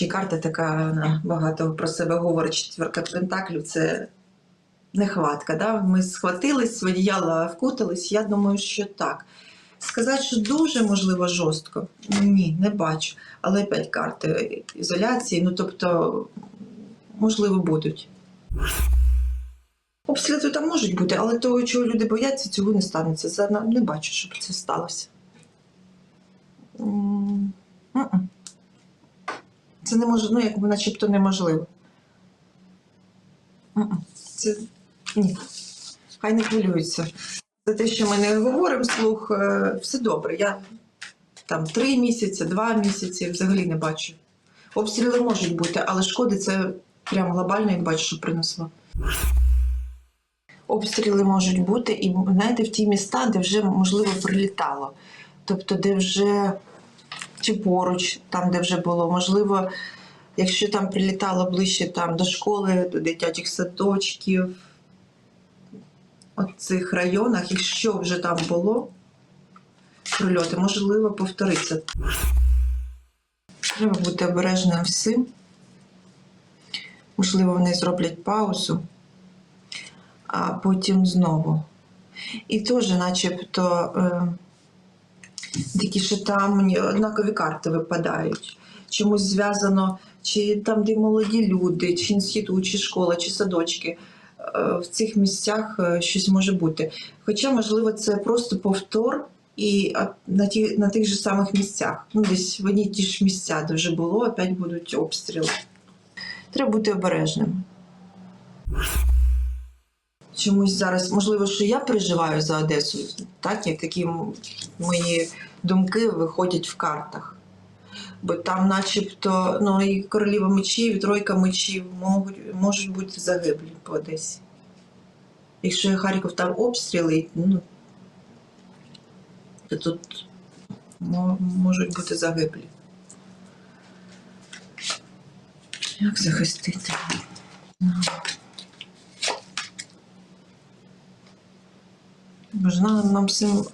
Ще й карта така вона багато про себе говорить. Четверка пентаклів це нехватка. Да? Ми схватились, в одіяло вкутались. Я думаю, що так. Сказати, що дуже можливо жорстко. Ні, не бачу. Але опять карти ізоляції, ну тобто, можливо, будуть. Обстріли там можуть бути, але того, чого люди бояться, цього не станеться. Не бачу, щоб це сталося. Це не може, ну, якби начебто неможливо. Це ні. Хай не хвилюються. За те, що ми не говоримо слух, е, все добре. Я там три місяці, два місяці взагалі не бачу. Обстріли можуть бути, але шкоди це прям глобально, як бачу, що принесло. Обстріли можуть бути, і знаєте, в ті міста, де вже можливо прилітало. Тобто, де вже чи поруч, там, де вже було, можливо, якщо там прилітало ближче там, до школи, до дитячих садочків, от цих районах, якщо вже там було прильоти, можливо, повториться. Треба бути обережним всім. Можливо, вони зроблять паузу, а потім знову. І теж, начебто, такі, що там однакові карти випадають. Чомусь зв'язано, чи там, де молоді люди, чи інститут, чи школа, чи садочки. Е, В цих місцях е, щось може бути. Хоча, можливо, це просто повтор і на, ті, на тих же самих місцях. Ну, десь в одні ті ж місця, де вже було, опять будуть обстріли. Треба бути обережним. Чомусь зараз, можливо, що я переживаю за Одесу, так як такі мої думки виходять в картах. Бо там, начебто, ну і королева мечів, і тройка мечів можуть, можуть бути загиблі по Одесі. Якщо Харків там обстріли, ну, то тут можуть бути загиблі. Як захистити? Ну. Нам, всім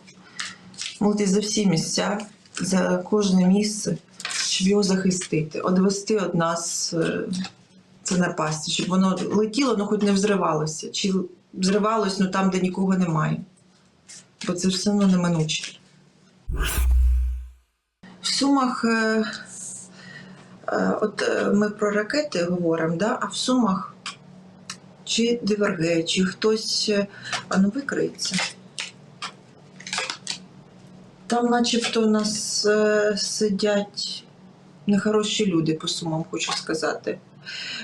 молити за всі місця, за кожне місце, щоб його захистити, одвести від нас е, це напасті, щоб воно летіло, ну хоч не взривалося, чи взривалось ну, там, де нікого немає. Бо це все одно неминуче. В Сумах, е, е, от ми про ракети говоримо, да? а в Сумах чи ДВРГ, чи хтось, ну викриється. Там, начебто, у нас е, сидять нехороші люди, по сумам хочу сказати.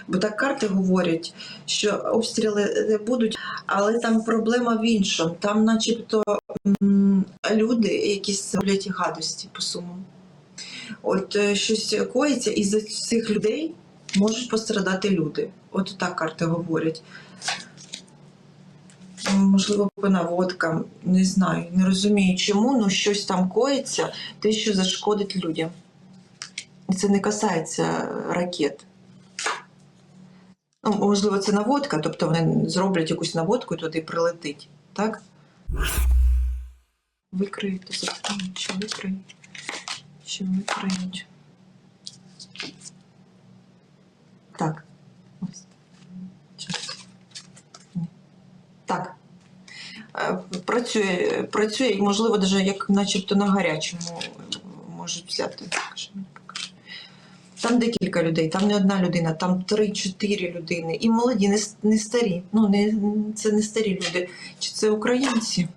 Бо так карти говорять, що обстріли не будуть, але там проблема в іншому. Там, начебто, м, люди якісь роблять гадості по сумам. От е, щось коїться, і за цих людей можуть пострадати люди. От так карти говорять. Можливо, по наводкам, не знаю, не розумію чому, але щось там коїться, те, що зашкодить людям. І це не касається ракет. Ну, можливо, це наводка, тобто вони зроблять якусь наводку і туди прилетить. Так? Викриють, закриють, чи викриють, чи викриють. Так. Ось. Щас. Ні. Так. Е, Працює, працює, і, можливо, навіть як начебто на гарячому можуть взяти. Там декілька людей, там не одна людина, там три-чотири людини. І молоді, не, не старі. Ну, не, це не старі люди. Чи це українці?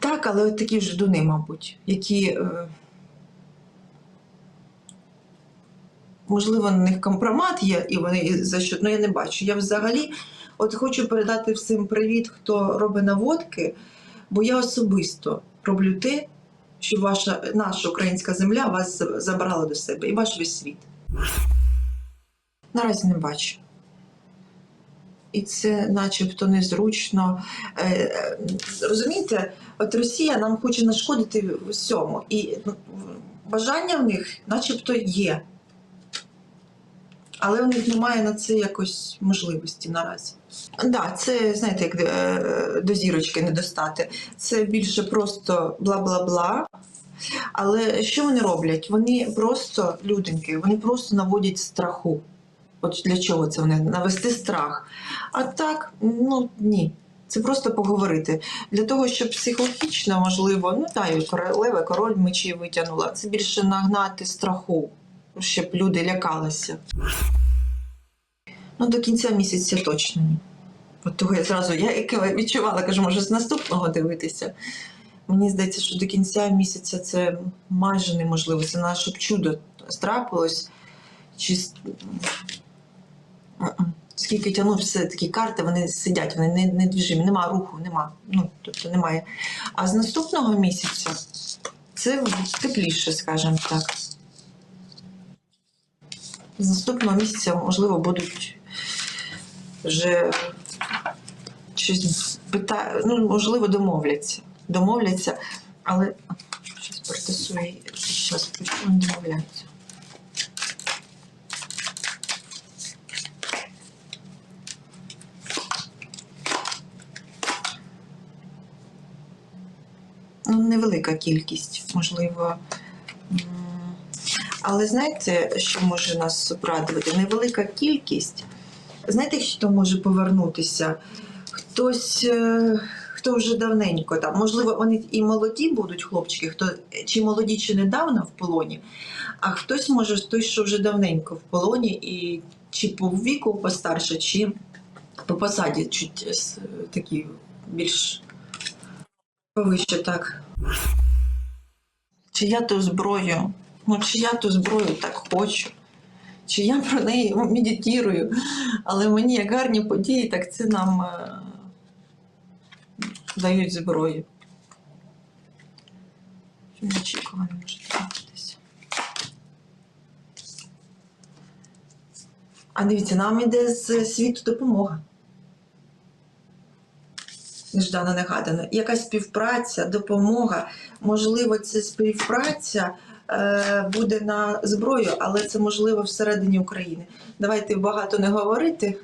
Так, але от такі ж дуни, мабуть, які. е, Можливо, на них компромат є, і вони за що. Ну, я не бачу. Я взагалі от хочу передати всім привіт, хто робить наводки, бо я особисто роблю те, що ваша наша українська земля вас забрала до себе і ваш весь світ. Наразі не бачу. І це начебто незручно. Е, е, Розумієте, от Росія нам хоче нашкодити в усьому. І ну, бажання в них начебто є. Але у них немає на це якось можливості наразі. Так, да, це знаєте, як е, до зірочки не достати. Це більше просто бла-бла-бла. Але що вони роблять? Вони просто, люденьки, вони просто наводять страху. От для чого це вони? Навести страх. А так, ну ні. Це просто поговорити. Для того, щоб психологічно, можливо, ну та і королева, король мечі витягнула. Це більше нагнати страху, щоб люди лякалися. Ну, до кінця місяця точно ні. От того я зразу я відчувала, кажу, може, з наступного дивитися. Мені здається, що до кінця місяця це майже неможливо. Це наше щоб чудо страпилось. Чи... Скільки тягнув все такі карти, вони сидять, вони не, не двіжимі, нема руху, нема. Ну, тобто немає. А з наступного місяця це тепліше, скажімо так. З наступного місяця, можливо, будуть вже щось пита... ну, можливо, домовляться. Домовляться, але щось протесує, щось почому не домовляються. Ну, невелика кількість, можливо. Але знаєте, що може нас обрадувати? Невелика кількість. Знаєте, хто може повернутися? Хтось, е, хто вже давненько там. Можливо, вони і молоді будуть хлопчики, хто чи молоді, чи недавно в полоні, а хтось може той, що вже давненько в полоні, і чи по віку постарше, чи по посаді чуть е, такі більш повище так. Чи я ту зброю, ну чи я ту зброю так хочу, чи я про неї медитірую, але мені як гарні події, так це нам е, дають зброю. Що Неочікувано може трапитися. А дивіться, нам іде з світу допомога. Неждано негадано. Якась співпраця, допомога. Можливо, це співпраця буде на зброю, але це можливо всередині України. Давайте багато не говорити.